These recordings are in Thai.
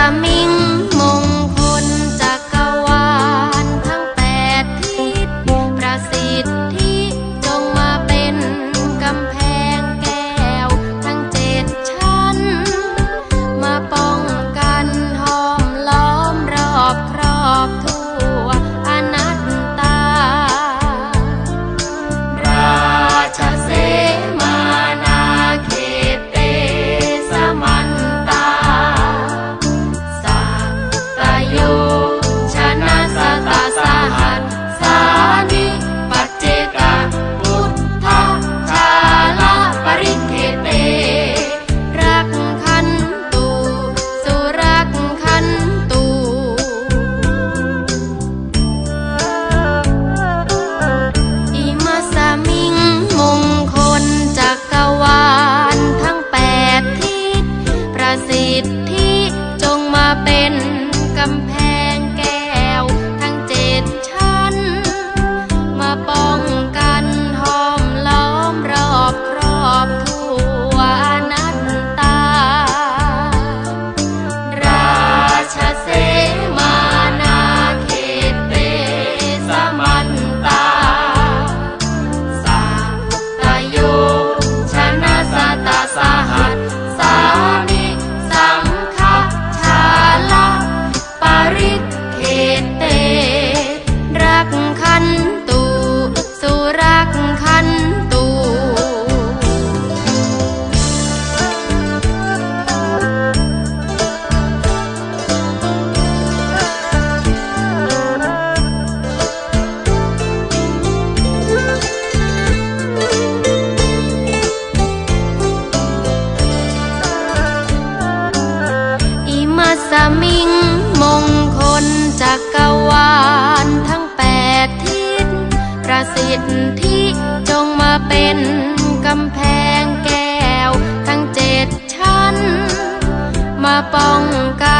camino. สมิงมงคลจักกวาลทั้งแปดทิศประสิทธิจงมาเป็นกำแพงแก้ว ทั้งเจ็ดชั้น มาป้องกัน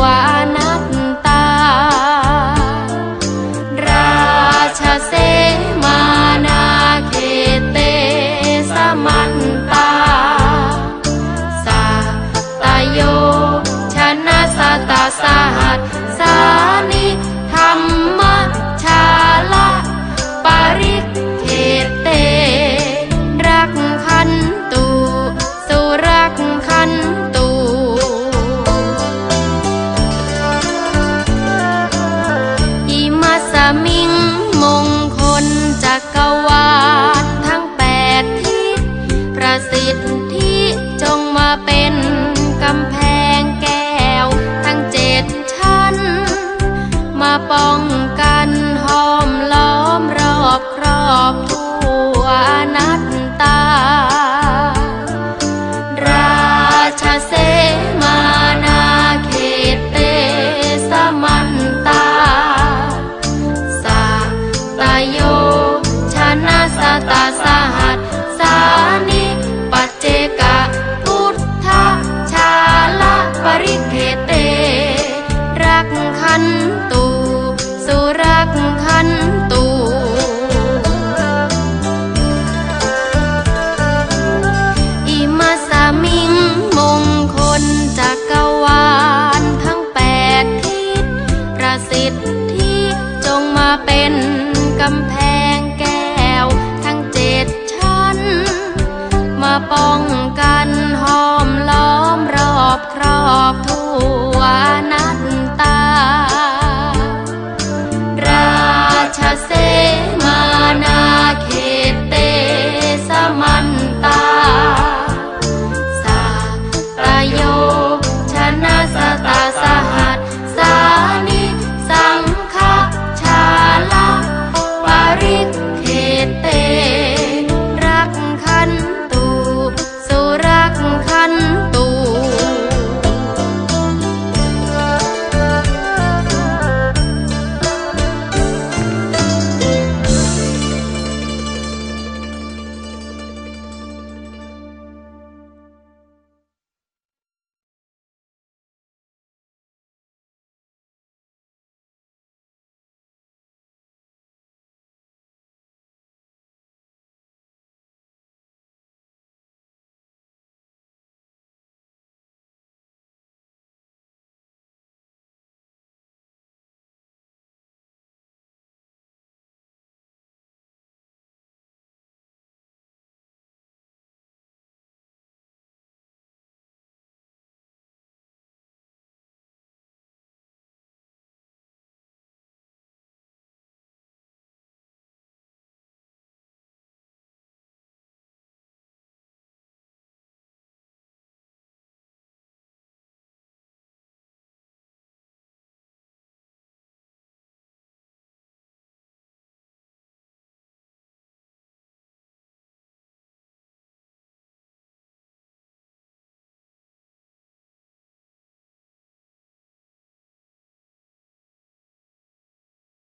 why มาป้อง กำแพงแก้วทั้งเจ็ดชั้น มาป้องกันห้อมล้อมรอบครอบทุก